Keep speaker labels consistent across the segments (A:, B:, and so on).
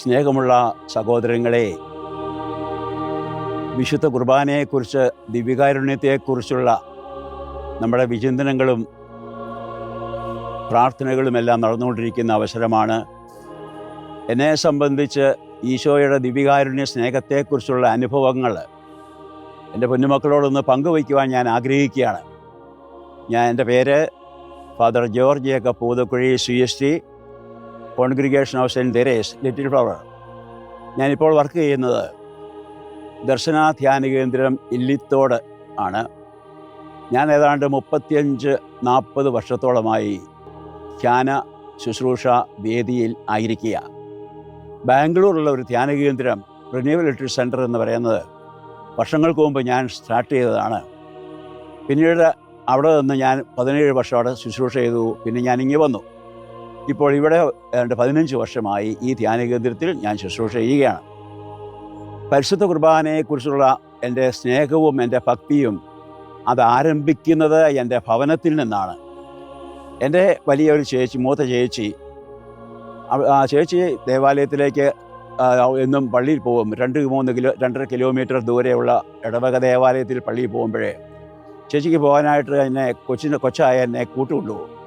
A: സ്നേഹമുള്ള സഹോദരങ്ങളെ വിശുദ്ധ കുർബാനയെക്കുറിച്ച് ദിവ്യകാരുണ്യത്തെക്കുറിച്ചുള്ള നമ്മുടെ വിചിന്തനങ്ങളും പ്രാർത്ഥനകളുമെല്ലാം നടന്നുകൊണ്ടിരിക്കുന്ന അവസരമാണ്. എന്നെ സംബന്ധിച്ച് ഈശോയുടെ ദിവ്യകാരുണ്യ സ്നേഹത്തെക്കുറിച്ചുള്ള അനുഭവങ്ങൾ എന്റെ പൊന്നുമക്കളോടൊന്ന് പങ്കുവയ്ക്കുവാൻ ഞാൻ ആഗ്രഹിക്കുകയാണ്. ഞാൻ എന്റെ പേര് father George Jacob Poothakuzhi C S T. Congregation of Saint Therese little flower. ഞാനിപ്പോൾ വർക്ക് ചെയ്യുന്നത് ദർശന ധ്യാന കേന്ദ്രം ഇല്ലിത്തോട് ആണ്. ഞാൻ ഏതാണ്ട് മുപ്പത്തിയഞ്ച് നാൽപ്പത് വർഷത്തോളമായി ധ്യാന ശുശ്രൂഷ വേദിയിൽ ആയിരിക്കുക. ബാംഗ്ലൂരുള്ള ഒരു ധ്യാന കേന്ദ്രം റിന്യൂവൽ ലിറ്ററി സെന്റർ എന്ന് പറയുന്നത് വർഷങ്ങൾക്ക് മുമ്പ് ഞാൻ സ്റ്റാർട്ട് ചെയ്തതാണ്. പിന്നീട് അവിടെ നിന്ന് ഞാൻ പതിനേഴ് വർഷം അവിടെ ശുശ്രൂഷ ചെയ്തു പിന്നെ ഞാൻ ഇങ്ങനെ വന്നു. ഇപ്പോൾ ഇവിടെ ഏതാണ്ട് പതിനഞ്ച് വർഷമായി ഈ ധ്യാന കേന്ദ്രത്തിൽ ഞാൻ ശുശ്രൂഷ ചെയ്യുകയാണ്. പരിശുദ്ധ കുർബാനയെക്കുറിച്ചുള്ള എന്റെ സ്നേഹവും എന്റെ ഭക്തിയും അത് ആരംഭിക്കുന്നത് എന്റെ ഭവനത്തിൽ നിന്നാണ്. എന്റെ വലിയൊരു ചേച്ചി മൂത്ത ചേച്ചി ആ ചേച്ചി ദേവാലയത്തിലേക്ക് എന്നും പള്ളിയിൽ പോകും. രണ്ട് മൂന്ന് കിലോ രണ്ടര കിലോമീറ്റർ ദൂരെയുള്ള ഇടവക ദേവാലയത്തിൽ പള്ളിയിൽ പോകുമ്പോഴേ ചേച്ചിക്ക് പോകാനായിട്ട് എന്നെ കൊച്ചിന്റെ കൊച്ചായ എന്നെ കൂട്ടുകൊണ്ടുപോകും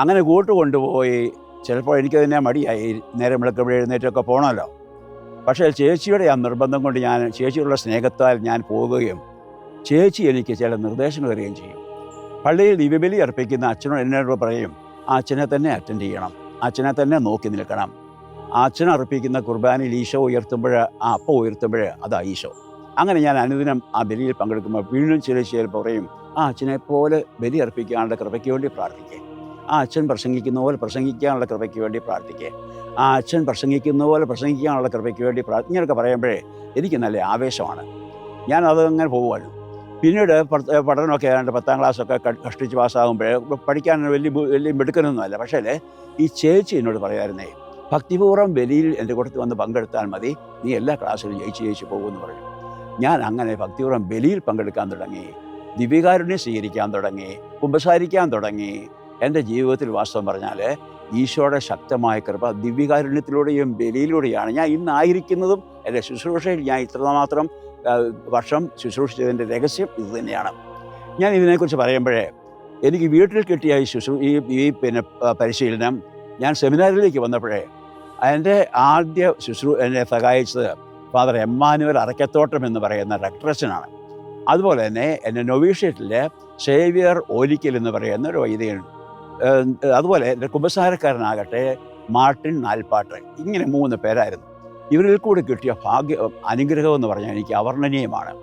A: അങ്ങനെ കൂട്ട് കൊണ്ടുപോയി. ചിലപ്പോൾ തന്നെ മടിയായി. നേരം വിളക്കുമ്പോൾ എഴുന്നേറ്റൊക്കെ പോകണമല്ലോ പക്ഷേ ചേച്ചിയുടെ ആ നിർബന്ധം കൊണ്ട് ഞാൻ ചേച്ചിയുള്ള സ്നേഹത്താൽ ഞാൻ പോവുകയും ചേച്ചി എനിക്ക് ചില നിർദ്ദേശങ്ങൾ തരികയും ചെയ്യും. പള്ളിയിൽ ദിവ്യബലി അർപ്പിക്കുന്ന അച്ഛനോട് എന്നോട് പറയും ആ അച്ഛനെ തന്നെ അറ്റൻഡ് ചെയ്യണം. അച്ഛനെ തന്നെ നോക്കി നിൽക്കണം. അച്ഛൻ അർപ്പിക്കുന്ന കുർബാനയിൽ ഈശോ ഉയർത്തുമ്പോൾ ആ അപ്പ ഉയർത്തുമ്പോൾ അതാ ഈശോ. അങ്ങനെ ഞാൻ അനുദിനം ആ ബലിയിൽ പങ്കെടുക്കുമ്പോൾ വീണ്ടും ചില ചിലപ്പോൾ പറയും ആ അച്ഛനെ പോലെ ബലി അർപ്പിക്കാനുള്ള കൃപയ്ക്ക് വേണ്ടി പ്രാർത്ഥിക്കേ. ആ അച്ഛൻ പ്രസംഗിക്കുന്ന പോലെ പ്രസംഗിക്കാനുള്ള കൃപയ്ക്ക് വേണ്ടി പ്രാർത്ഥിക്കുക ആ അച്ഛൻ പ്രസംഗിക്കുന്ന പോലെ പ്രസംഗിക്കാനുള്ള കൃപയ്ക്ക് വേണ്ടി പ്രാർത്ഥനയൊക്കെ പറയുമ്പോഴേ എനിക്ക് നല്ല ആവേശമാണ്. ഞാൻ അങ്ങനെ പോകുമായിരുന്നു പിന്നീട് പഠനമൊക്കെ ആയതുകൊണ്ട് പത്താം ക്ലാസ്സൊക്കെ കഷ്ടിച്ച് പാസ്സാകുമ്പോഴേ പഠിക്കാൻ വലിയ വലിയ മിടുക്കനൊന്നുമല്ല. പക്ഷേ ഈ ചേച്ചി എന്നോട് പറയായിരുന്നേ ഭക്തിപൂർവം ബലിയിൽ എന്റെ കൂട്ടത്തിൽ വന്ന് പങ്കെടുത്താൽ മതി. നീ എല്ലാ ക്ലാസ്സിലും ജയിച്ച് ജയിച്ച് പോകുമെന്ന് പറഞ്ഞു ഞാൻ അങ്ങനെ ഭക്തിപൂർവം ബലിയിൽ പങ്കെടുക്കാൻ തുടങ്ങി ദിവ്യകാരുണ്യം സ്വീകരിക്കാൻ തുടങ്ങി കുമ്പസാരിക്കാൻ തുടങ്ങി എന്റെ ജീവിതത്തിൽ വാസ്തവം പറഞ്ഞാൽ ഈശോയുടെ ശക്തമായ കൃപ ദിവ്യകാരുണ്യത്തിലൂടെയും ബലിയിലൂടെയാണ് ഞാൻ ഇന്നായിരിക്കുന്നതും എന്റെ ശുശ്രൂഷയിൽ ഞാൻ ഇത്രമാത്രം വർഷം ശുശ്രൂഷിച്ചതിന്റെ രഹസ്യം ഇത് തന്നെയാണ്. ഞാൻ ഇതിനെക്കുറിച്ച് പറയുമ്പോഴേ എനിക്ക് വീട്ടിൽ കിട്ടിയ ഈ ശുശ്രൂ ഈ ഈ പിന്നെ പരിശീലനം ഞാൻ സെമിനാറിലേക്ക് വന്നപ്പോഴേ എന്റെ ആദ്യ ശുശ്രൂ എന്നെ സഹായിച്ചത് ഫാദർ എമ്മാനുവൽ അറക്കത്തോട്ടം എന്ന് പറയുന്ന ഡക്ടറച്ചനാണ് അതുപോലെ തന്നെ എന്റെ നൊവീഷ്യറ്റിലെ സേവിയർ ഓലിക്കൽ എന്ന് പറയുന്ന ഒരു വൈദികൻ ഏഹ് അതുപോലെ കുമ്പസാരക്കാരനാകട്ടെ മാർട്ടിൻ നാൽപ്പാട്ട്. ഇങ്ങനെ മൂന്ന് പേരായിരുന്നു. ഇവരിൽ കൂടി കിട്ടിയ ഭാഗ്യ അനുഗ്രഹം എന്ന് പറഞ്ഞാൽ എനിക്ക് അവർണനീയമാണ്.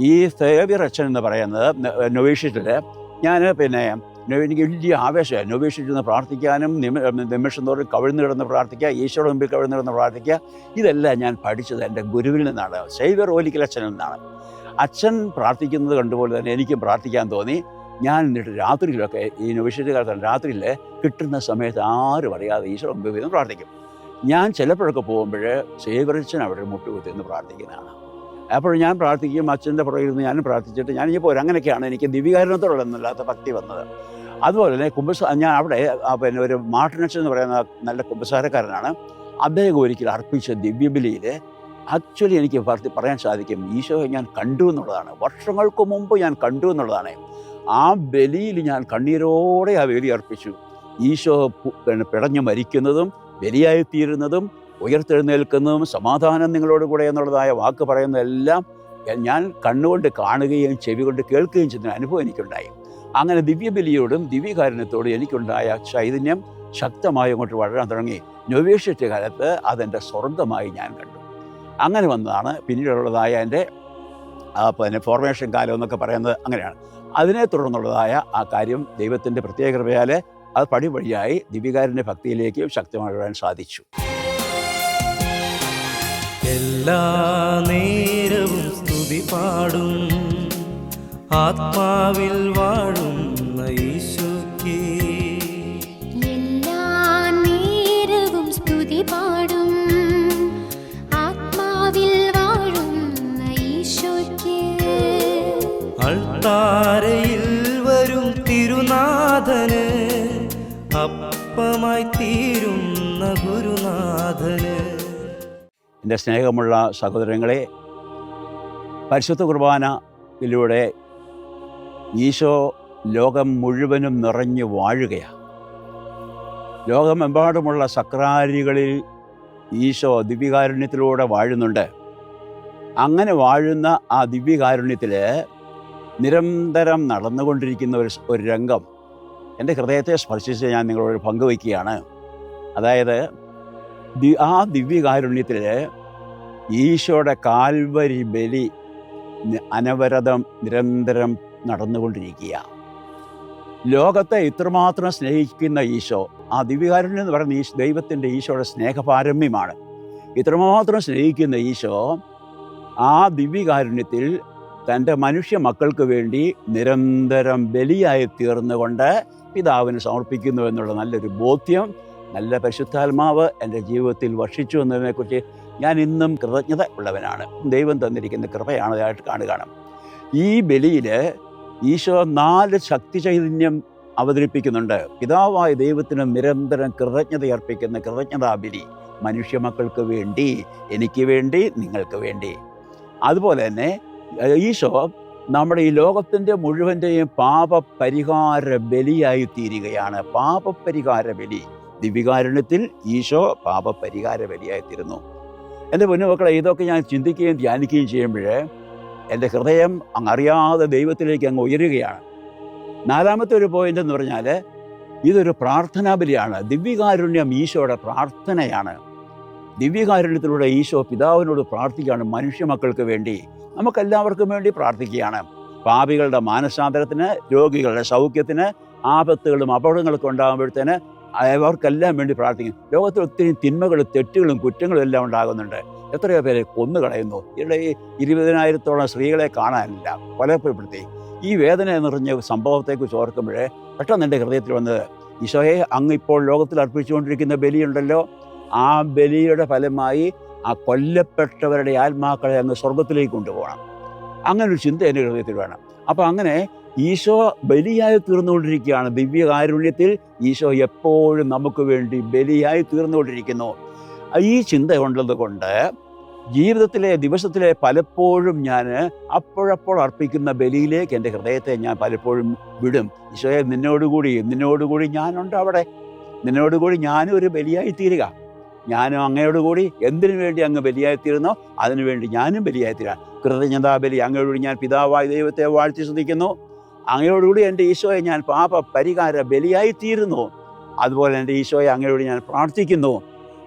A: ഈ സേവ്യർ അച്ഛൻ എന്ന് പറയുന്നത് നൊവേഷ്യത്തിൽ ഞാൻ പിന്നെ എനിക്ക് വലിയ ആവേശമായി നിന്ന് പ്രാർത്ഥിക്കാനും നിമ- നിമിഷം തോറും കവിഴ്ന്നു കിടന്ന് പ്രാർത്ഥിക്കുക ഈശോയുടെ മുമ്പിൽ കവിഴ്ന്നു കിടന്ന് പ്രാർത്ഥിക്കുക ഇതെല്ലാം ഞാൻ പഠിച്ചത് എന്റെ ഗുരുവിൽ നിന്നാണ്. സേവ്യർ ഓലിക്കൽ അച്ഛനിൽ നിന്നാണ്. അച്ഛൻ പ്രാർത്ഥിക്കുന്നത് കണ്ടുപോലെ തന്നെ എനിക്കും പ്രാർത്ഥിക്കാൻ തോന്നി. ഞാൻ എന്നിട്ട് രാത്രിയിലൊക്കെ ഈ നൊവിഷ്യറ്റ് കാലത്താണ് രാത്രിയിൽ കിട്ടുന്ന സമയത്ത് ആരും അറിയാതെ ഈശോ മുമ്പിൽ പ്രാർത്ഥിക്കും. ഞാൻ ചിലപ്പോഴൊക്കെ പോകുമ്പോൾ സേവരച്ചൻ അവിടെ മുട്ടുകുത്തി എന്ന് പ്രാർത്ഥിക്കുന്നതാണ്. അപ്പോൾ ഞാൻ പ്രാർത്ഥിക്കും അച്ഛന്റെ പുറകിൽ നിന്ന് ഞാനും പ്രാർത്ഥിച്ചിട്ട് ഞാൻ ഇപ്പോൾ അങ്ങനെയൊക്കെയാണ് എനിക്ക് ദിവ്യകാരണത്തോടൊന്നല്ലാത്ത ഭക്തി വന്നത്. അതുപോലെ തന്നെ കുമ്പസ ഞാൻ അവിടെ പിന്നെ ഒരു മാർട്ടിനച്ചൻ എന്ന് പറയുന്ന നല്ല കുമ്പസാരക്കാരനാണ്. അദ്ദേഹം ഒരിക്കൽ അർപ്പിച്ച ദിവ്യബലിയിൽ ആക്ച്വലി എനിക്ക് പറ- പറയാൻ സാധിക്കും ഈശോയെ ഞാൻ കണ്ടു എന്നുള്ളതാണ്. വർഷങ്ങൾക്ക് മുമ്പ് ഞാൻ കണ്ടു എന്നുള്ളതാണ്. ആ ബലിയിൽ ഞാൻ കണ്ണീരോടെ ആ ബലി അർപ്പിച്ചു. ഈശോ പിടഞ്ഞു മരിക്കുന്നതും ബലിയായി തീരുന്നതും ഉയർത്തെഴുന്നേൽക്കുന്നതും സമാധാനം നിങ്ങളോട് കൂടെ എന്നുള്ളതായ വാക്ക് പറയുന്നതെല്ലാം ഞാൻ കണ്ണുകൊണ്ട് കാണുകയും ചെവി കൊണ്ട് കേൾക്കുകയും ചെയ്യുന്ന അനുഭവം എനിക്കുണ്ടായി. അങ്ങനെ ദിവ്യബലിയോടും ദിവ്യകാരുണ്യത്തോടും എനിക്കുണ്ടായ ചൈതന്യം ശക്തമായി അങ്ങോട്ട് വളരാൻ തുടങ്ങി. നൊവേഷ്യറ്റ് കാലത്ത് അതെന്റെ സ്വർഗമായി ഞാൻ കണ്ടു. അങ്ങനെ വന്നതാണ് പിന്നീടുള്ളതായ എന്റെ പിന്നെ ഫോർമേഷൻ കാലം എന്നൊക്കെ പറയുന്നത് അങ്ങനെയാണ്. അതിനെ തുടർന്നുള്ളതായ ആ കാര്യം ദൈവത്തിന്റെ പ്രത്യേക കൃപയാൽ അത് പടിപടിയായി ദിവ്യകാരന്റെ ഭക്തിയിലേക്ക് ശക്തമായി വരാൻ സാധിച്ചു.
B: എല്ലാ നേരവും സ്തുതി പാടും. ആത്മാവിൽ വാഴുന്ന ഈശോയ്ക്ക് തീരുന്ന ഗുരുനാഥന്.
A: എന്റെ സ്നേഹമുള്ള സഹോദരങ്ങളെ പരിശുദ്ധ കുർബാനയിലൂടെ ഈശോ ലോകം മുഴുവനും നിറഞ്ഞു വാഴുകയാണ്. ലോകമെമ്പാടുമുള്ള സക്രാരികളിൽ ഈശോ ദിവ്യകാരുണ്യത്തിലൂടെ വാഴുന്നുണ്ട്. അങ്ങനെ വാഴുന്ന ആ ദിവ്യകാരുണ്യത്തിൽ നിരന്തരം നടന്നുകൊണ്ടിരിക്കുന്ന ഒരു ഒരു രംഗം എന്റെ ഹൃദയത്തെ സ്പർശിച്ച് ഞാൻ നിങ്ങളോട് പങ്കുവയ്ക്കുകയാണ്. അതായത് ആ ദിവ്യകാരുണ്യത്തിൽ ഈശോയുടെ കാൽവരി ബലി അനവരതം നിരന്തരം നടന്നുകൊണ്ടിരിക്കുക ലോകത്തെ ഇത്രമാത്രം സ്നേഹിക്കുന്ന ഈശോ ആ ദിവ്യകാരുണ്യം എന്ന് പറയുന്ന ഈശോ ദൈവത്തിന്റെ ഈശോയുടെ സ്നേഹപാരമ്യമാണ്. ഇത്രമാത്രം സ്നേഹിക്കുന്ന ഈശോ ആ ദിവ്യകാരുണ്യത്തിൽ തന്റെ മനുഷ്യ മക്കൾക്ക് വേണ്ടി നിരന്തരം ബലിയായി തീർന്നുകൊണ്ട് പിതാവിന് സമർപ്പിക്കുന്നു എന്നുള്ള നല്ലൊരു ബോധ്യം നല്ല പരിശുദ്ധാത്മാവ് എന്റെ ജീവിതത്തിൽ വർഷിച്ചു എന്നതിനെക്കുറിച്ച് ഞാൻ ഇന്നും കൃതജ്ഞത ഉള്ളവനാണ്. ദൈവം തന്നിരിക്കുന്ന കൃപയാണ് അതായിട്ട് കാണുകയാണ്. ഈ ബലിയിൽ ഈശോ നാല് ശക്തി ചൈതന്യം അവതരിപ്പിക്കുന്നുണ്ട്. പിതാവായ ദൈവത്തിന് നിരന്തരം കൃതജ്ഞത അർപ്പിക്കുന്ന കൃതജ്ഞതാ ബലി മനുഷ്യ മക്കൾക്ക് വേണ്ടി എനിക്ക് വേണ്ടി നിങ്ങൾക്ക് വേണ്ടി. അതുപോലെ തന്നെ ഈശോ നമ്മുടെ ഈ ലോകത്തിന്റെ മുഴുവന്റെയും പാപപരിഹാര ബലിയായി തീരുകയാണ്. പാപപരിഹാര ബലി. ദിവ്യകാരുണ്യത്തിൽ ഈശോ പാപപരിഹാര ബലിയായി തീരുന്നു. എന്റെ പൊന്നുമക്കളെ ഇതൊക്കെ ഞാൻ ചിന്തിക്കുകയും ധ്യാനിക്കുകയും ചെയ്യുമ്പോൾ എന്റെ ഹൃദയം അങ്ങ് അറിയാതെ ദൈവത്തിലേക്ക് അങ്ങ് ഉയരുകയാണ്. നാലാമത്തെ ഒരു പോയിന്റ് എന്ന് പറഞ്ഞാൽ ഇതൊരു പ്രാർത്ഥനാബലിയാണ് ദിവ്യകാരുണ്യം ഈശോയുടെ പ്രാർത്ഥനയാണ്. ദിവ്യകാരുണ്യത്തിലൂടെ ഈശോ പിതാവിനോട് പ്രാർത്ഥിക്കുകയാണ് മനുഷ്യ മക്കൾക്ക് വേണ്ടി. നമുക്കെല്ലാവർക്കും വേണ്ടി പ്രാർത്ഥിക്കുകയാണ്. പാപികളുടെ മാനസാന്തരത്തിന് രോഗികളുടെ സൗഖ്യത്തിന് ആപത്തുകളും അപകടങ്ങളൊക്കെ ഉണ്ടാകുമ്പോഴത്തേന് അവർക്കെല്ലാം വേണ്ടി പ്രാർത്ഥിക്കും. ലോകത്തിൽ ഒത്തിരി തിന്മകളും തെറ്റുകളും കുറ്റങ്ങളും എല്ലാം ഉണ്ടാകുന്നുണ്ട്. എത്രയോ പേരെ കൊന്നു കളയുന്നു ഇവിടെ ഈ ഇരുപതിനായിരത്തോളം സ്ത്രീകളെ കാണാനില്ല. കൊലപ്പെടുത്തി. ഈ വേദന നിറഞ്ഞ സംഭവത്തെക്കുറിച്ച് ഓർക്കുമ്പോഴേ പെട്ടെന്ന് എന്റെ ഹൃദയത്തിൽ വന്നത് ഈശോയെ അങ്ങ് ഇപ്പോൾ ലോകത്തിൽ അർപ്പിച്ചുകൊണ്ടിരിക്കുന്ന ബലിയുണ്ടല്ലോ. ആ ബലിയുടെ ഫലമായി ആ കൊല്ലപ്പെട്ടവരുടെ ആത്മാക്കളെ അങ്ങ് സ്വർഗത്തിലേക്ക് കൊണ്ടുപോകണം. അങ്ങനെ ഒരു ചിന്ത എന്റെ ഹൃദയത്തിൽ വേണം. അപ്പോൾ അങ്ങനെ ഈശോ ബലിയായി തീർന്നുകൊണ്ടിരിക്കുകയാണ്. ദിവ്യകാരുണ്യത്തിൽ ഈശോ എപ്പോഴും നമുക്ക് വേണ്ടി ബലിയായി തീർന്നുകൊണ്ടിരിക്കുന്നു. ഈ ചിന്ത ഉള്ളത് കൊണ്ട് ജീവിതത്തിലെ ദിവസത്തിലെ പലപ്പോഴും ഞാൻ അപ്പോഴപ്പോൾ അർപ്പിക്കുന്ന ബലിയിലേക്ക് എന്റെ ഹൃദയത്തെ ഞാൻ പലപ്പോഴും വിടും. ഈശോയെ നിന്നോടുകൂടി നിന്നോടുകൂടി ഞാനുണ്ട് അവിടെ. നിന്നോടുകൂടി ഞാനും ഒരു ബലിയായി തീരുക. ഞാനും അങ്ങയോട് കൂടി എന്തിനു വേണ്ടി അങ്ങ് ബലിയായിത്തീരുന്നോ അതിനു അതിനുവേണ്ടി ഞാനും ബലിയായിത്തീരാൻ. തീരാം കൃതജ്ഞതാ ബലി അങ്ങയോടുകൂടി ഞാൻ പിതാവായ ദൈവത്തെ വാഴ്ത്തി ശ്രദ്ധിക്കുന്നു. അങ്ങയോടുകൂടി എന്റെ ഈശോയെ ഞാൻ പാപ പരിഹാര ബലിയായിത്തീരുന്നു. അതുപോലെ എന്റെ ഈശോയെ അങ്ങയോട് ഞാൻ പ്രാർത്ഥിക്കുന്നു.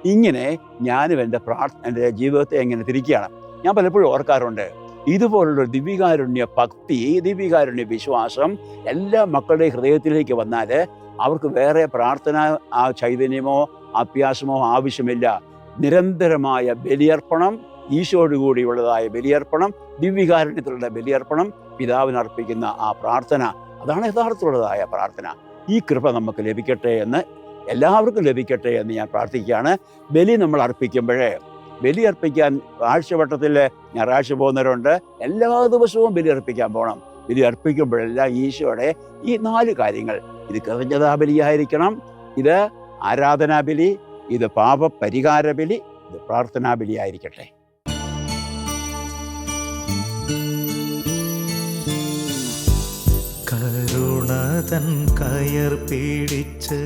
A: ഇങ്ങനെ ഞാനും എന്റെ പ്രാർത്ഥ എന്റെ ജീവിതത്തെ എങ്ങനെ തിരിക്കുകയാണ്. ഞാൻ പലപ്പോഴും ഓർക്കാറുണ്ട് ഇതുപോലുള്ള ദിവ്യകാരുണ്യ ഭക്തി ദിവ്യകാരുണ്യ വിശ്വാസം എല്ലാ മക്കളുടെ ഹൃദയത്തിലേക്ക് വന്നാൽ അവർക്ക് വേറെ പ്രാർത്ഥന ആ ചൈതന്യമോ അഭ്യാസമോ ആവശ്യമില്ല. നിരന്തരമായ ബലിയർപ്പണം ഈശോടുകൂടിയുള്ളതായ ബലിയർപ്പണം ദിവ്യകാരുണ്യത്തിലുള്ള ബലിയർപ്പണം പിതാവിന് അർപ്പിക്കുന്ന ആ പ്രാർത്ഥന അതാണ് യഥാർത്ഥമുള്ളതായ പ്രാർത്ഥന. ഈ കൃപ നമുക്ക് ലഭിക്കട്ടെ എന്ന് എല്ലാവർക്കും ലഭിക്കട്ടെ എന്ന് ഞാൻ പ്രാർത്ഥിക്കുകയാണ്. ബലി നമ്മൾ അർപ്പിക്കുമ്പോഴേ ബലി അർപ്പിക്കാൻ ആഴ്ചവട്ടത്തിൽ ഞായറാഴ്ച പോകുന്നവരുണ്ട്. എല്ലാ ദിവസവും ബലി അർപ്പിക്കാൻ പോകണം ബലി അർപ്പിക്കുമ്പോഴെല്ലാം ഈശോയുടെ ഈ നാല് കാര്യങ്ങൾ. ഇത് കൃതജ്ഞതാ ബലിയായിരിക്കണം. ഇത് ആരാധനാ ബലി ഇത് പാപപരിഹാരബലി പരിഹാര ബലി ഇത് പ്രാർത്ഥനാബലി ആയിരിക്കട്ടെ.
B: കരുണതൻ കയർ പിടിച്ച്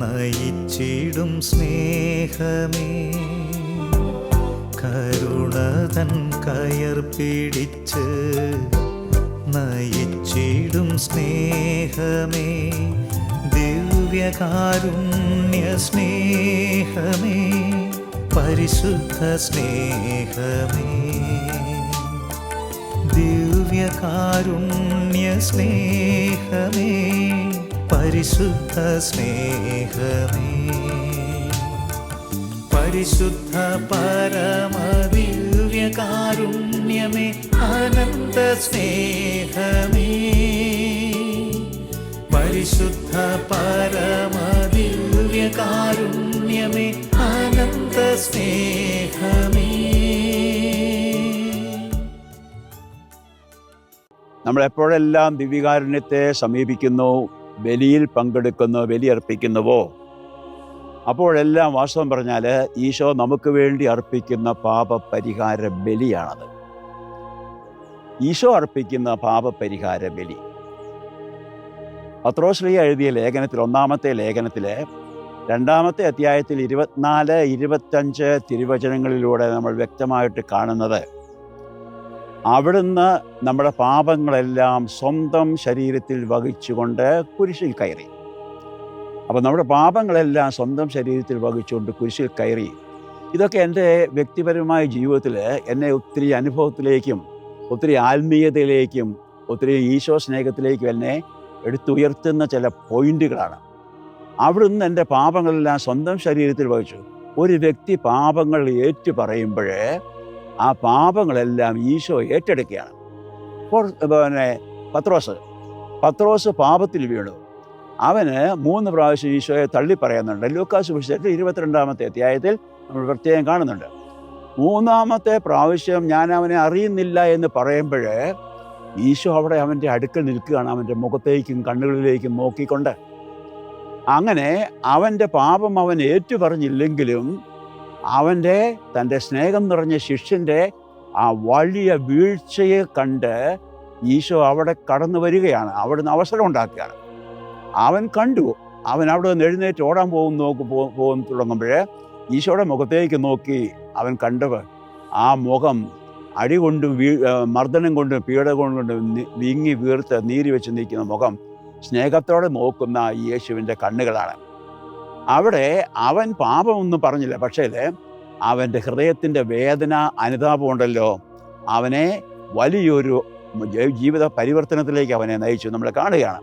B: നയിച്ചിടും സ്നേഹമേ. കരുണതൻ കയർ പിടിച്ച് നയിച്ചിടും സ്നേഹമേ. ദിവ്യകാരുണ്യ സ്നേഹമേ പരിശുദ്ധ സ്നേഹമേ ദിവ്യകാരുണ്യ സ്നേഹമേ പരിശുദ്ധ സ്നേഹമേ പരിശുദ്ധ പരമദിവ്യകാരുണ്യമേ അനന്ത സ്നേഹമേ പരിശുദ്ധ പരമദിവ്യകാരുണ്യമേ അനന്ത സ്നേഹമേ.
A: നമ്മൾ എപ്പോഴെല്ലാം ദിവ്യകാരുണ്യത്തെ സമീപിക്കുന്നു ബലിയിൽ പങ്കെടുക്കുന്നു ബലി അർപ്പിക്കുന്നുവോ അപ്പോഴെല്ലാം വാസ്തവം പറഞ്ഞാൽ ഈശോ നമുക്ക് വേണ്ടി അർപ്പിക്കുന്ന പാപപരിഹാര ബലിയാണത്. ഈശോ അർപ്പിക്കുന്ന പാപപരിഹാര ബലി. പത്രോശ്രീ എഴുതിയ ലേഖനത്തിൽ ഒന്നാമത്തെ ലേഖനത്തിൽ രണ്ടാമത്തെ അധ്യായത്തിൽ ഇരുപത്തിനാല് ഇരുപത്തഞ്ച് തിരുവചനങ്ങളിലൂടെ നമ്മൾ വ്യക്തമായിട്ട് കാണുന്നത് അവിടുന്ന് നമ്മുടെ പാപങ്ങളെല്ലാം സ്വന്തം ശരീരത്തിൽ വഹിച്ചുകൊണ്ട് കുരിശിൽ കയറി. അപ്പോൾ നമ്മുടെ പാപങ്ങളെല്ലാം സ്വന്തം ശരീരത്തിൽ വഹിച്ചുകൊണ്ട് കുരിശിൽ കയറി. ഇതൊക്കെ എന്റെ വ്യക്തിപരമായ ജീവിതത്തിൽ എന്നെ ഒത്തിരി അനുഭവത്തിലേക്കും ഒത്തിരി ആത്മീയതയിലേക്കും ഒത്തിരി ഈശോ സ്നേഹത്തിലേക്കും എന്നെ എടുത്തുയർത്തുന്ന ചില പോയിന്റുകളാണ്. അവിടുന്ന് എന്റെ പാപങ്ങളെല്ലാം സ്വന്തം ശരീരത്തിൽ വഹിച്ചു. ഒരു വ്യക്തി പാപങ്ങൾ ഏറ്റു പറയുമ്പോഴേ ആ പാപങ്ങളെല്ലാം ഈശോ ഏറ്റെടുക്കുകയാണ്. പിന്നെ പത്രോസ് പത്രോസ് പാപത്തിൽ വീണു. അവന് മൂന്ന് പ്രാവശ്യം ഈശോയെ തള്ളി പറയുന്നുണ്ട്. ലൂക്കാസ് വിഷയത്തിൽ ഇരുപത്തിരണ്ടാമത്തെ അധ്യായത്തിൽ നമ്മൾ പ്രത്യേകം കാണുന്നുണ്ട്. മൂന്നാമത്തെ പ്രാവശ്യം ഞാൻ അവനെ അറിയുന്നില്ല എന്ന് പറയുമ്പോഴേ ഈശോ അവിടെ അവന്റെ അടുക്കൽ നിൽക്കുകയാണ് അവന്റെ മുഖത്തേക്കും കണ്ണുകളിലേക്കും നോക്കിക്കൊണ്ട്. അങ്ങനെ അവന്റെ പാപം അവൻ ഏറ്റുപറഞ്ഞില്ലെങ്കിലും അവന്റെ തന്റെ സ്നേഹം നിറഞ്ഞ ശിഷ്യന്റെ ആ വലിയ വീഴ്ചയെ കണ്ട് ഈശോ അവിടെ കടന്നു വരികയാണ് അവിടുന്ന് അവസരം ഉണ്ടാക്കുകയാണ്. അവൻ കണ്ടു അവൻ അവിടെ നിന്ന് എഴുന്നേറ്റ് ഓടാൻ പോകും നോക്ക് പോകും തുടങ്ങുമ്പോൾ ഈശോയുടെ മുഖത്തേക്ക് നോക്കി അവൻ കണ്ടവ് ആ മുഖം അടി കൊണ്ടും വീ മർദ്ദനം കൊണ്ടും പീഡ കൊണ്ടും വിങ്ങി വീർത്ത് നീരി വെച്ച് നിൽക്കുന്ന മുഖം സ്നേഹത്തോടെ നോക്കുന്ന യേശുവിന്റെ കണ്ണുകളാണ്. അവിടെ അവൻ പാപമൊന്നും പറഞ്ഞില്ല. പക്ഷേ അവന്റെ ഹൃദയത്തിന്റെ വേദന അനുതാപമുണ്ടല്ലോ അവനെ വലിയൊരു ജീവിത പരിവർത്തനത്തിലേക്ക് അവനെ നയിച്ചു. നമ്മൾ കാണുകയാണ്.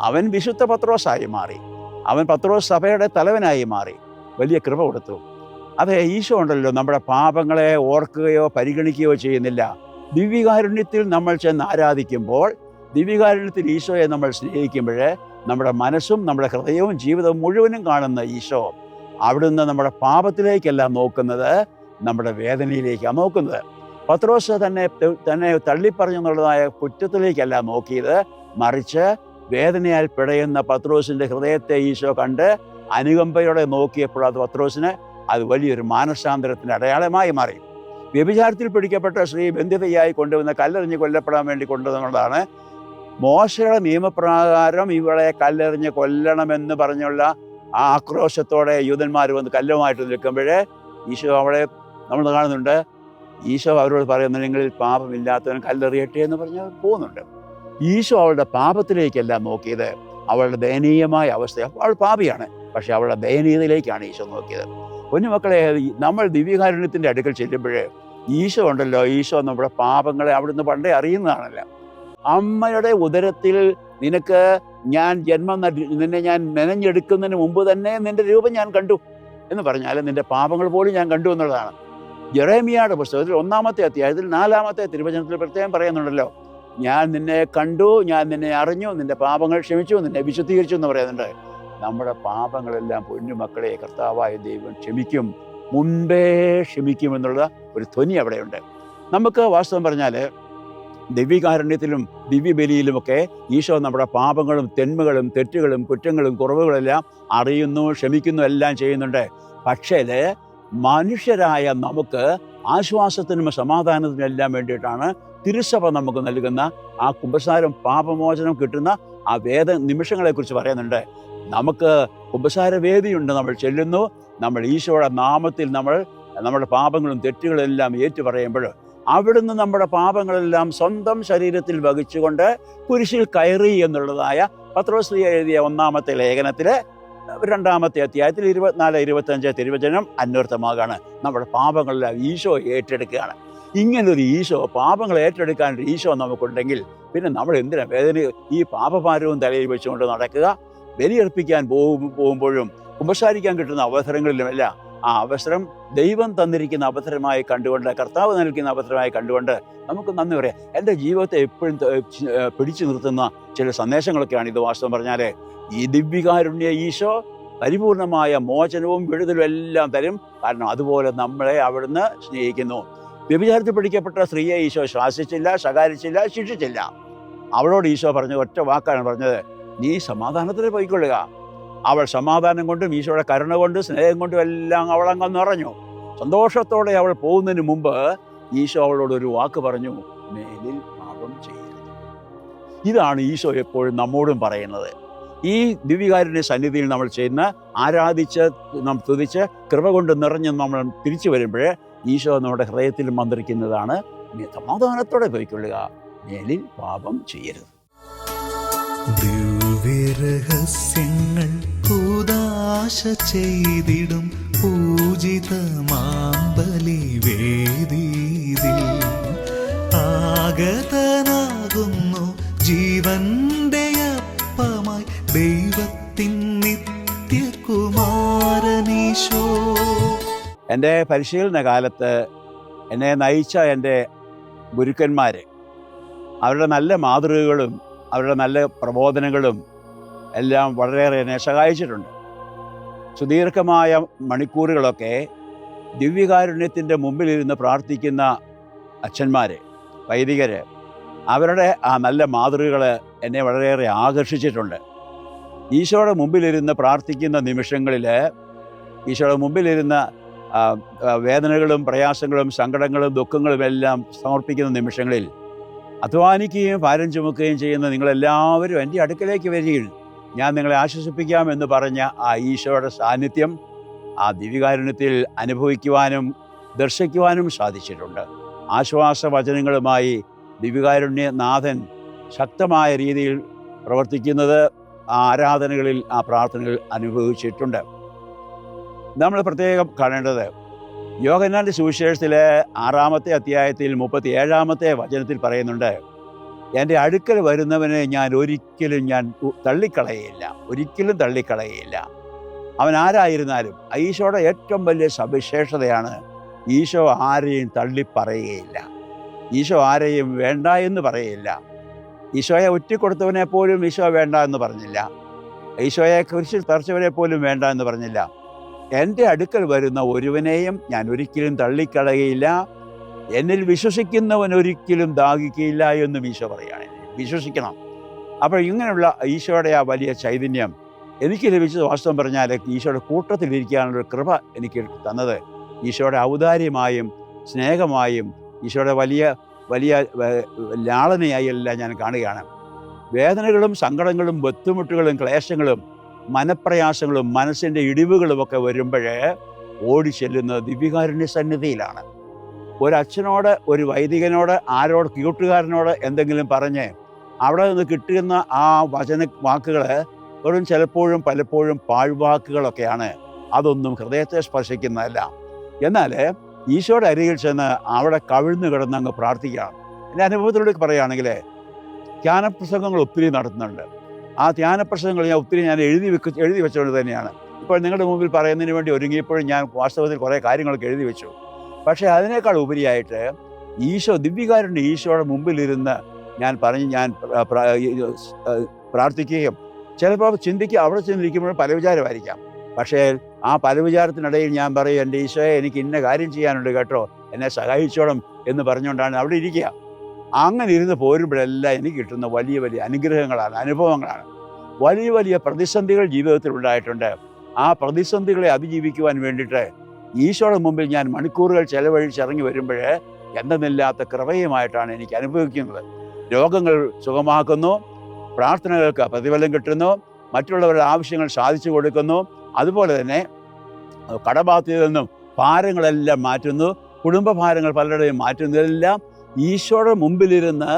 A: അവൻ വിശുദ്ധ പത്രോസായി മാറി. അവൻ പത്രോസ് സഭയുടെ തലവനായി മാറി. വലിയ കൃപ കൊടുത്തു. അതെ ഈശോ ഉണ്ടല്ലോ നമ്മുടെ പാപങ്ങളെ ഓർക്കുകയോ പരിഗണിക്കുകയോ ചെയ്യുന്നില്ല. ദിവ്യകാരുണ്യത്തിൽ നമ്മൾ ചെന്ന് ആരാധിക്കുമ്പോൾ ദിവ്യകാരുണ്യത്തിൽ ഈശോയെ നമ്മൾ സ്നേഹിക്കുമ്പോൾ നമ്മുടെ മനസ്സും നമ്മുടെ ഹൃദയവും ജീവിതവും മുഴുവനും കാണുന്ന ഈശോ അവിടുന്ന് നമ്മുടെ പാപത്തിലേക്കല്ല നോക്കുന്നത് നമ്മുടെ വേദനയിലേക്കാണ് നോക്കുന്നത്. പത്രോസ് തന്നെ തന്നെ തള്ളിപ്പറഞ്ഞെന്നുള്ളതായ കുറ്റത്തിലേക്കല്ല നോക്കിയത് മറിച്ച് വേദനയാൽ പിടയുന്ന പത്രോസിന്റെ ഹൃദയത്തെ ഈശോ കണ്ട് അനുകമ്പയോടെ നോക്കിയപ്പോൾ അത് പത്രോസിന് അത് വലിയൊരു മാനസാന്തരത്തിന്റെ അടയാളമായി മാറി. വ്യഭിചാരത്തിൽ പിടിക്കപ്പെട്ട സ്ത്രീ ബന്ധിതയായി കൊണ്ടുവന്ന കല്ലെറിഞ്ഞ് കൊല്ലപ്പെടാൻ വേണ്ടി കൊണ്ടുവന്നതാണ്. മോശയുടെ നിയമപ്രകാരം ഇവളെ കല്ലെറിഞ്ഞ് കൊല്ലണമെന്ന് പറഞ്ഞുള്ള ആ ആക്രോശത്തോടെ യൂതന്മാർ വന്ന് കല്ലുമായിട്ട് നിൽക്കുമ്പോഴേ ഈശോ അവളെ നമ്മൾ കാണുന്നുണ്ട്. ഈശോ അവരോട് പറയുന്നു നിങ്ങളിൽ പാപമില്ലാത്തവൻ കല്ലെറിയട്ടെ എന്ന് പറഞ്ഞ് പോകുന്നുണ്ട്. ഈശോ അവളുടെ പാപത്തിലേക്കല്ല നോക്കിയത് അവളുടെ ദയനീയമായ അവസ്ഥ അവൾ പാപിയാണ് പക്ഷെ അവളുടെ ദയനീയതയിലേക്കാണ് ഈശോ നോക്കിയത്. കുഞ്ഞുമക്കളെ നമ്മൾ ദിവ്യകാരുണ്യത്തിന്റെ അടുക്കൽ ചെല്ലുമ്പോൾ ഈശോ ഉണ്ടല്ലോ. ഈശോ നമ്മുടെ പാപങ്ങളെ അവിടുന്ന് പണ്ടേ അറിയുന്നതാണല്ലോ. അമ്മയുടെ ഉദരത്തിൽ നിനക്ക് ഞാൻ ജന്മം നിന്നെ ഞാൻ മെനഞ്ഞെടുക്കുന്നതിന് മുമ്പ് തന്നെ നിന്റെ രൂപം ഞാൻ കണ്ടു എന്ന് പറഞ്ഞാൽ നിന്റെ പാപങ്ങൾ പോലും ഞാൻ കണ്ടു എന്നുള്ളതാണ്. ജെറേമിയയുടെ പുസ്തകത്തിൽ ഒന്നാമത്തെ അധ്യായത്തിൽ നാലാമത്തെ തിരുവചനത്തിൽ പ്രത്യേകം പറയുന്നുണ്ടല്ലോ. ഞാൻ നിന്നെ കണ്ടു ഞാൻ നിന്നെ അറിഞ്ഞു നിന്റെ പാപങ്ങൾ ക്ഷമിച്ചു നിന്നെ വിശുദ്ധീകരിച്ചു എന്ന് പറയുന്നുണ്ട്. നമ്മുടെ പാപങ്ങളെല്ലാം പൊന്നുമക്കളെ കർത്താവായ ദൈവം ക്ഷമിക്കും. മുമ്പേ ക്ഷമിക്കും എന്നുള്ള ഒരു ധ്വനി അവിടെയുണ്ട്. നമുക്ക് വാസ്തവം പറഞ്ഞാൽ ദിവ്യകാരുണ്യത്തിലും ദിവ്യബലിയിലുമൊക്കെ ഈശോ നമ്മുടെ പാപങ്ങളും തെന്മകളും തെറ്റുകളും കുറ്റങ്ങളും കുറവുകളെല്ലാം അറിയുന്നു ക്ഷമിക്കുന്നു എല്ലാം ചെയ്യുന്നുണ്ട്. പക്ഷേ മനുഷ്യരായ നമുക്ക് ആശ്വാസത്തിനും സമാധാനത്തിനും എല്ലാം വേണ്ടിയിട്ടാണ് തിരുസഭ നമുക്ക് നൽകുന്ന ആ കുമ്പസാരം പാപമോചനം കിട്ടുന്ന ആ വേദ നിമിഷങ്ങളെക്കുറിച്ച് പറയുന്നുണ്ട്. നമുക്ക് കുമ്പസാര വേദിയുണ്ട് നമ്മൾ ചെല്ലുന്നു. നമ്മൾ ഈശോയുടെ നാമത്തിൽ നമ്മൾ നമ്മുടെ പാപങ്ങളും തെറ്റുകളും എല്ലാം ഏറ്റുപറയുമ്പോൾ അവിടുന്ന് നമ്മുടെ പാപങ്ങളെല്ലാം സ്വന്തം ശരീരത്തിൽ വഹിച്ചുകൊണ്ട് കുരിശിൽ കയറി എന്നുള്ളതായ പത്രോശ്രീ എഴുതിയ ഒന്നാമത്തെ ലേഖനത്തിലെ രണ്ടാമത്തെ അധ്യായത്തിൽ ഇരുപത്തിനാല് ഇരുപത്തഞ്ച് തിരുവചനം അന്വർത്ഥമാകാണ്. നമ്മുടെ പാപങ്ങളെല്ലാം ഈശോ ഏറ്റെടുക്കുകയാണ്. ഇങ്ങനൊരു ഈശോ പാപങ്ങൾ ഏറ്റെടുക്കാൻ ഒരു ഈശോ നമുക്കുണ്ടെങ്കിൽ പിന്നെ നമ്മൾ എന്തിനാണ് വേദന ഈ പാപഭാരവും തലയിൽ വെച്ചുകൊണ്ട് നടക്കുക? ബലിയർപ്പിക്കാൻ പോകും പോകുമ്പോഴും കുമ്പസാരിക്കാൻ കിട്ടുന്ന അവസരങ്ങളിലുമല്ല ആ അവസരം ദൈവം തന്നിരിക്കുന്ന അവസരമായി കണ്ടുകൊണ്ട് കർത്താവ് നൽകുന്ന അവസരമായി കണ്ടുകൊണ്ട് നമുക്ക് നന്ദി പറയാം. എന്റെ ജീവിതത്തെ എപ്പോഴും പിടിച്ചു നിർത്തുന്ന ചില സന്ദേശങ്ങളൊക്കെയാണ് ഇത് വാസ്തവം പറഞ്ഞാൽ ഈ ദിവ്യകാരുണ്യ ഈശോ പരിപൂർണമായ മോചനവും വിടുതലും എല്ലാം തരും. കാരണം അതുപോലെ നമ്മളെ അവിടുന്ന് സ്നേഹിക്കുന്നു. വ്യഭിചാരത്തിൽ പിടിക്കപ്പെട്ട സ്ത്രീയെ ഈശോ ശ്വാസിച്ചില്ല ശകാരിച്ചില്ല ശിക്ഷിച്ചില്ല. അവളോട് ഈശോ പറഞ്ഞ ഒറ്റ വാക്കാണ് പറഞ്ഞത്. നീ സമാധാനത്തിന് പോയിക്കൊള്ളുക. അവൾ സമാധാനം കൊണ്ടും ഈശോയുടെ കരുണ കൊണ്ടും സ്നേഹം കൊണ്ടും എല്ലാം അവൾ അങ്ങ് നിറഞ്ഞു. സന്തോഷത്തോടെ അവൾ പോകുന്നതിന് മുമ്പ് ഈശോ അവളോട് ഒരു വാക്ക് പറഞ്ഞു മേലിൽ പാപം ചെയ്യരുത്. ഇതാണ് ഈശോ എപ്പോഴും നമ്മോടും പറയുന്നത്. ഈ ദിവ്യകാരുണ്യ സന്നിധിയിൽ നമ്മൾ ചെയ്യുന്ന ആരാധിച്ച് നാം തുതിച്ച് കൃപ കൊണ്ട് നിറഞ്ഞ് നമ്മൾ തിരിച്ചു വരുമ്പോൾ ഈശോ നമ്മുടെ ഹൃദയത്തിൽ മന്ത്രിക്കുന്നതാണ് സമാധാനത്തോടെ പോയിക്കൊള്ളുക. മേലിൽ പാപം ചെയ്യരുത്.
B: ദിവ്യരഹസ്യങ്ങൾ കൂതാശ ചെയ്തിടും പൂജിത മാമ്പലി വേദീതിൽ ആഗതനാകുന്നു ജീവന്റെ അപ്പമായി ദൈവത്തിൻ നിത്യകുമാരനീശോ.
A: എന്റെ പരിശീലന കാലത്ത് എന്നെ നയിച്ച എന്റെ ഗുരുക്കന്മാർ അവരുടെ നല്ല മാതൃകകളും അവരുടെ നല്ല പ്രബോധനങ്ങളും എല്ലാം വളരെയേറെ എന്നെ സഹായിച്ചിട്ടുണ്ട്. സുദീർഘമായ മണിക്കൂറുകളൊക്കെ ദിവ്യകാരുണ്യത്തിന്റെ മുമ്പിലിരുന്ന് പ്രാർത്ഥിക്കുന്ന അച്ഛന്മാർ വൈദികർ അവരുടെ ആ നല്ല മാതൃകകൾ എന്നെ വളരെയേറെ ആകർഷിച്ചിട്ടുണ്ട്. ഈശോയുടെ മുമ്പിലിരുന്ന് പ്രാർത്ഥിക്കുന്ന നിമിഷങ്ങളിൽ ഈശോയുടെ മുമ്പിലിരുന്ന് വേദനകളും പ്രയാസങ്ങളും സങ്കടങ്ങളും ദുഃഖങ്ങളും എല്ലാം സമർപ്പിക്കുന്ന നിമിഷങ്ങളിൽ അധ്വാനിക്കുകയും ഭാരം ചുമക്കുകയും ചെയ്യുന്ന നിങ്ങളെല്ലാവരും എന്റെ അടുക്കലേക്ക് വരികയും ഞാൻ നിങ്ങളെ ആശ്വസിപ്പിക്കാം എന്ന് പറഞ്ഞ ആ ഈശോയുടെ സാന്നിധ്യം ആ ദിവ്യകാരുണ്യത്തിൽ അനുഭവിക്കുവാനും ദർശിക്കുവാനും സാധിച്ചിട്ടുണ്ട്. ആശ്വാസ വചനങ്ങളുമായി ദിവ്യകാരുണ്യ നാഥൻ ശക്തമായ രീതിയിൽ പ്രവർത്തിക്കുന്നത് ആ ആരാധനകളിൽ ആ പ്രാർത്ഥനകൾ അനുഭവിച്ചിട്ടുണ്ട്. നമ്മൾ പ്രത്യേകം കാണേണ്ടത് യോഗനാന്റെ സുവിശേഷത്തിലെ ആറാമത്തെ അധ്യായത്തിൽ മുപ്പത്തി ഏഴാമത്തെ വചനത്തിൽ പറയുന്നുണ്ട് എന്റെ അടുക്കൽ വരുന്നവനെ ഞാൻ ഒരിക്കലും ഞാൻ തള്ളിക്കളയില്ല ഒരിക്കലും തള്ളിക്കളയില്ല അവൻ ആരായിരുന്നാലും ഈശോയുടെ ഏറ്റവും വലിയ സവിശേഷതയാണ് ഈശോ ആരെയും തള്ളിപ്പറയുകയില്ല ഈശോ ആരെയും വേണ്ട എന്ന് പറയില്ല ഈശോയെ ഒറ്റിക്കൊടുത്തവനെ പോലും ഈശോ വേണ്ട എന്ന് പറഞ്ഞില്ല. ഈശോയെ കുരിശിൽ തറച്ചവനെ പോലും വേണ്ട എന്ന് പറഞ്ഞില്ല. എന്റെ അടുക്കൽ വരുന്ന ഒരുവനെയും ഞാൻ ഒരിക്കലും തള്ളിക്കളയുകയില്ല എന്നിൽ വിശ്വസിക്കുന്നവൻ ഒരിക്കലും ദാഹിക്കില്ല എന്നും ഈശോ പറയുകയാണ്. വിശ്വസിക്കണം. അപ്പോൾ ഇങ്ങനെയുള്ള ഈശോയുടെ ആ വലിയ ചൈതന്യം എനിക്ക് ലഭിച്ചത് വാസ്തവം പറഞ്ഞാൽ ഈശോയുടെ കൂട്ടത്തിലിരിക്കാനുള്ള കൃപ എനിക്ക് തന്നത് ഈശോയുടെ ഔദാര്യമായും സ്നേഹമായും ഈശോയുടെ വലിയ വലിയ ലാളനയായി എല്ലാം ഞാൻ കാണുകയാണ്. വേദനകളും സങ്കടങ്ങളും ബുദ്ധിമുട്ടുകളും ക്ലേശങ്ങളും മനപ്രയാസങ്ങളും മനസ്സിന്റെ ഇടിവുകളുമൊക്കെ വരുമ്പോഴേ ഓടി ചെല്ലുന്നത് ദിവ്യകാരുണ്യ സന്നിധിയിലാണ്. ഒരച്ഛനോട് ഒരു വൈദികനോട് ആരോട് കൂട്ടുകാരനോട് എന്തെങ്കിലും പറഞ്ഞ് അവിടെ നിന്ന് കിട്ടുന്ന ആ വചന വാക്കുകൾ വെറും ചിലപ്പോഴും പലപ്പോഴും പാഴ്വാക്കുകളൊക്കെയാണ്. അതൊന്നും ഹൃദയത്തെ സ്പർശിക്കുന്നതല്ല. എന്നാൽ ഈശോയുടെ അരികിൽ ചെന്ന് അവിടെ കവിഴ്ന്നു കിടന്ന് അങ്ങ് പ്രാർത്ഥിക്കുകയാണ് എന്റെ അനുഭവത്തിലൂടെ പറയുകയാണെങ്കിൽ ധ്യാനപ്രസംഗങ്ങൾ ഒത്തിരി നടത്തുന്നുണ്ട്. ആ ധ്യാനപ്രസംഗങ്ങൾ ഞാൻ ഒത്തിരി ഞാൻ എഴുതി വെക്ക് എഴുതി വെച്ചുകൊണ്ട് തന്നെയാണ്. ഇപ്പോൾ നിങ്ങളുടെ മുമ്പിൽ പറയുന്നതിന് വേണ്ടി ഒരുങ്ങിയപ്പോഴും ഞാൻ വാസ്തവത്തിൽ കുറേ കാര്യങ്ങളൊക്കെ എഴുതി വെച്ചു. പക്ഷേ അതിനേക്കാൾ ഉപരിയായിട്ട് ഈശോ ദിവ്യകാരുണ്യ ഈശോയുടെ മുമ്പിലിരുന്ന് ഞാൻ പറഞ്ഞ് ഞാൻ പ്രാർത്ഥിക്കുകയും ചിലപ്പോൾ ചിന്തിക്കുക അവിടെ ചിന്തിക്കുമ്പോൾ പല വിചാരമായിരിക്കാം. പക്ഷേ ആ പല വിചാരത്തിനിടയിൽ ഞാൻ പറയും എന്റെ ഈശോയെ എനിക്ക് ഇന്ന കാര്യം ചെയ്യാനുണ്ട് കേട്ടോ. എന്നെ സഹായിച്ചോണം എന്ന് പറഞ്ഞുകൊണ്ടാണ് അവിടെ ഇരിക്കുക. അങ്ങനെ ഇരുന്ന് പോരുമ്പോഴെല്ലാം എനിക്ക് കിട്ടുന്ന വലിയ വലിയ അനുഗ്രഹങ്ങളാണ് അനുഭവങ്ങളാണ്. വലിയ വലിയ പ്രതിസന്ധികൾ ജീവിതത്തിൽ ഉണ്ടായിട്ടുണ്ട്. ആ പ്രതിസന്ധികളെ അതിജീവിക്കുവാൻ വേണ്ടിയിട്ട് ഈശോയുടെ മുമ്പിൽ ഞാൻ മണിക്കൂറുകൾ ചെലവഴിച്ചിറങ്ങി വരുമ്പോൾ എന്തെന്നില്ലാത്ത കൃപയുമായിട്ടാണ് എനിക്ക് അനുഭവിക്കുന്നത്. രോഗങ്ങൾ സുഖമാക്കുന്നു പ്രാർത്ഥനകൾക്ക് പ്രതിഫലം കിട്ടുന്നു മറ്റുള്ളവരുടെ ആവശ്യങ്ങൾ സാധിച്ചു കൊടുക്കുന്നു. അതുപോലെ തന്നെ കടബാധ്യതയിൽ നിന്നും ഭാരങ്ങളെല്ലാം മാറ്റുന്നു കുടുംബഭാരങ്ങൾ പലരുടെയും മാറ്റുന്നതെല്ലാം ഈശോയുടെ മുമ്പിലിരുന്ന്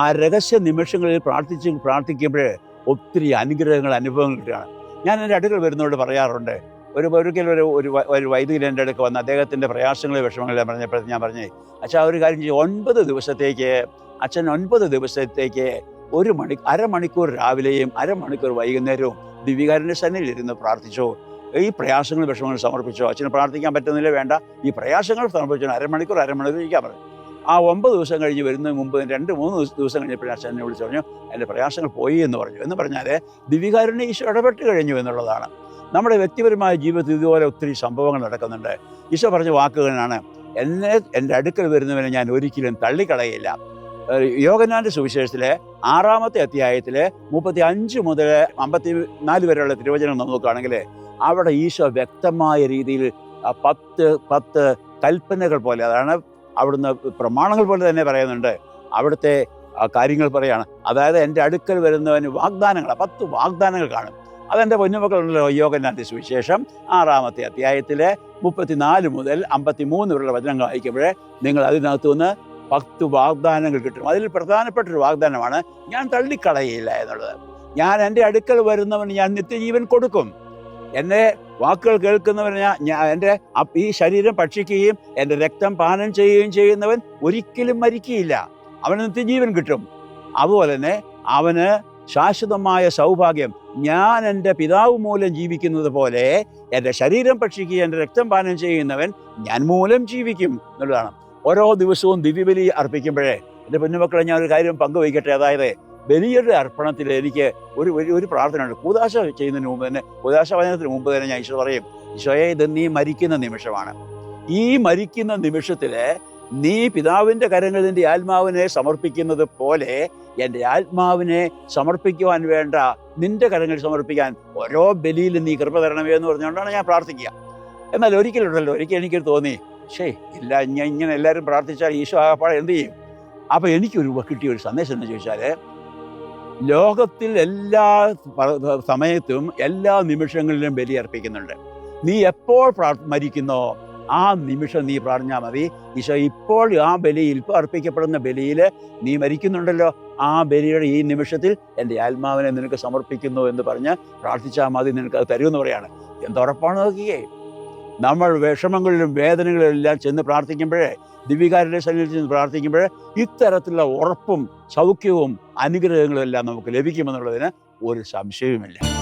A: ആ രഹസ്യ നിമിഷങ്ങളിൽ പ്രാർത്ഥിച്ച് പ്രാർത്ഥിക്കുമ്പോൾ ഒത്തിരി അനുഗ്രഹങ്ങൾ അനുഭവങ്ങൾ കിട്ടുകയാണ്. ഞാൻ എന്റെ അടുക്കൽ വരുന്നവരോട് പറയാറുണ്ട് ഒരു ഒരിക്കൽ ഒരു ഒരു ഒരു വൈദികൻ എന്റെ അടുക്ക് വന്ന് അദ്ദേഹത്തിന്റെ പ്രയാസങ്ങൾ വിഷമങ്ങളെല്ലാം പറഞ്ഞപ്പോൾ ഞാൻ പറഞ്ഞേ അച്ഛാ ഒരു കാര്യം ചെയ്യും. ഒൻപത് ദിവസത്തേക്ക് അച്ഛൻ ഒൻപത് ദിവസത്തേക്ക് ഒരു മണി അരമണിക്കൂർ രാവിലെയും അരമണിക്കൂർ വൈകുന്നേരവും ദിവ്യകാരന്റെ സന്നിധിയിൽ ഇരുന്ന് പ്രാർത്ഥിച്ചോ. ഈ പ്രയാസങ്ങൾ വിഷമങ്ങൾ സമർപ്പിച്ചോ. അച്ഛന് പ്രാർത്ഥിക്കാൻ പറ്റുന്നില്ല വേണ്ട. ഈ പ്രയാസങ്ങൾ സമർപ്പിച്ചോ അരമണിക്കൂർ അരമണിക്കൂർ ഇരിക്കാൻ പറഞ്ഞു. ആ ഒമ്പത് ദിവസം കഴിഞ്ഞ് വരുന്നതിന് മുമ്പ് രണ്ട് മൂന്ന് ദിവസ- കഴിഞ്ഞപ്പോൾ അച്ഛൻ എന്നെ വിളിച്ചു പറഞ്ഞു എന്റെ പ്രയാസങ്ങൾ പോയി എന്ന് പറഞ്ഞു. എന്ന് പറഞ്ഞാൽ ദിവ്യകാരുണ്യ ഈശോ ഇടപെട്ട് കഴിഞ്ഞു എന്നുള്ളതാണ്. നമ്മുടെ വ്യക്തിപരമായ ജീവിതത്തിൽ ഇതുപോലെ ഒത്തിരി സംഭവങ്ങൾ നടക്കുന്നുണ്ട്. ഈശോ പറഞ്ഞ വാക്കുകളാണ് എന്നെ എന്റെ അടുക്കൽ വരുന്നവനെ ഞാൻ ഒരിക്കലും തള്ളിക്കളയില്ല യോഗനാന്റെ സുവിശേഷത്തിലെ ആറാമത്തെ അധ്യായത്തിലെ മുപ്പത്തി അഞ്ച് മുതൽ അമ്പത്തി നാല് വരെയുള്ള തിരുവചനം നോക്കുകയാണെങ്കിൽ അവിടെ ഈശോ വ്യക്തമായ രീതിയിൽ പത്ത് പത്ത് കൽപ്പനകൾ പോലെ അതാണ് അവിടുന്ന് പ്രമാണങ്ങൾ പോലെ തന്നെ പറയുന്നുണ്ട്. അവിടുത്തെ കാര്യങ്ങൾ പറയാണ്. അതായത് എന്റെ അടുക്കൽ വരുന്നവന് വാഗ്ദാനങ്ങൾ പത്ത് വാഗ്ദാനങ്ങൾ കാണും. അതെന്റെ പൊന്നുമക്കളുണ്ടല്ലോ യോഗനാഥി സുവിശേഷം ആറാമത്തെ അധ്യായത്തിലെ മുപ്പത്തിനാല് മുതൽ അമ്പത്തി മൂന്ന് വരെയുള്ള വചനങ്ങൾ വായിക്കുമ്പോഴേ നിങ്ങൾ അതിനകത്തു നിന്ന് പത്ത് വാഗ്ദാനങ്ങൾ കിട്ടും. അതിൽ പ്രധാനപ്പെട്ട ഒരു വാഗ്ദാനമാണ് ഞാൻ തള്ളിക്കളയില്ല എന്നുള്ളത്. ഞാൻ എന്റെ അടുക്കൽ വരുന്നവന് ഞാൻ നിത്യജീവൻ കൊടുക്കും. എന്നെ വാക്കുകൾ കേൾക്കുന്നവന് ഞാൻ ഞാൻ എന്റെ ഈ ശരീരം ഭക്ഷിക്കുകയും എന്റെ രക്തം പാനം ചെയ്യുകയും ചെയ്യുന്നവൻ ഒരിക്കലും മരിക്കുകയില്ല അവന് നിത്യജീവൻ കിട്ടും. അതുപോലെ തന്നെ അവന് ശാശ്വതമായ സൗഭാഗ്യം. ഞാൻ എന്റെ പിതാവ് മൂലം ജീവിക്കുന്നത് പോലെ എന്റെ ശരീരം ഭക്ഷിക്കുകയും എന്റെ രക്തം പാനം ചെയ്യുന്നവൻ ഞാൻ മൂലം ജീവിക്കും എന്നുള്ളതാണ്. ഓരോ ദിവസവും ദിവ്യബലി അർപ്പിക്കുമ്പോഴേ എന്റെ പൊന്നുമക്കളെ ഞാൻ ഒരു കാര്യം പങ്കുവയ്ക്കട്ടെ. അതായത് ബലിയുടെ അർപ്പണത്തിൽ എനിക്ക് ഒരു ഒരു- പ്രാർത്ഥന പ്രാർത്ഥനയുണ്ട്. കൂതാശ ചെയ്യുന്നതിന് മുമ്പ് തന്നെ കൂതാശ വചനത്തിന് മുമ്പ് തന്നെ ഞാൻ ഈശോ പറയും ഈശോയെ ഇത് നീ മരിക്കുന്ന നിമിഷമാണ്. ഈ മരിക്കുന്ന നിമിഷത്തിൽ നീ പിതാവിന്റെ കരങ്ങളിൽ നിന്റെ ആത്മാവിനെ സമർപ്പിക്കുന്നത് പോലെ എന്റെ ആത്മാവിനെ സമർപ്പിക്കുവാൻ വേണ്ട നിന്റെ കരങ്ങൾ സമർപ്പിക്കാൻ ഓരോ ബലിയിലും നീ കൃപ തരണമേ എന്ന് പറഞ്ഞുകൊണ്ടാണ് ഞാൻ പ്രാർത്ഥിക്കുക. എന്നാൽ ഒരിക്കലുണ്ടല്ലോ ഒരിക്കൽ എനിക്ക് തോന്നി ഷേ ഇല്ല ഞാൻ ഇങ്ങനെ എല്ലാവരും പ്രാർത്ഥിച്ചാൽ ഈശോ ആകപ്പാടെ എന്ത് ചെയ്യും? അപ്പോൾ എനിക്കൊരു കിട്ടിയ ഒരു സന്ദേശം എന്ന് ചോദിച്ചാൽ ലോകത്തിൽ എല്ലാ സമയത്തും എല്ലാ നിമിഷങ്ങളിലും ബലി അർപ്പിക്കുന്നുണ്ട്. നീ എപ്പോൾ മരിക്കുന്നോ ആ നിമിഷം നീ പറഞ്ഞാൽ മതി. ഈശോ ഇപ്പോൾ ആ ബലിയിൽ ഇപ്പോൾ അർപ്പിക്കപ്പെടുന്ന ബലിയിൽ നീ മരിക്കുന്നുണ്ടല്ലോ. ആ ബലിയുടെ ഈ നിമിഷത്തിൽ എന്റെ ആത്മാവിനെ നിനക്ക് സമർപ്പിക്കുന്നു എന്ന് പറഞ്ഞ് പ്രാർത്ഥിച്ചാൽ മതി നിനക്ക് അത് തരുമെന്ന് പറയാണ്. എന്തുറപ്പാണ് നോക്കിയേ? നമ്മൾ വിഷമങ്ങളിലും വേദനകളിലും എല്ലാം ചെന്ന് പ്രാർത്ഥിക്കുമ്പോഴേ ദിവികാരുടെ സന്നിധിയിൽ ചെന്ന് പ്രാർത്ഥിക്കുമ്പോൾ ഇത്തരത്തിലുള്ള ഉറപ്പും സൗഖ്യവും അനുഗ്രഹങ്ങളും എല്ലാം നമുക്ക് ലഭിക്കുമെന്നുള്ളതിന് ഒരു സംശയവുമില്ല.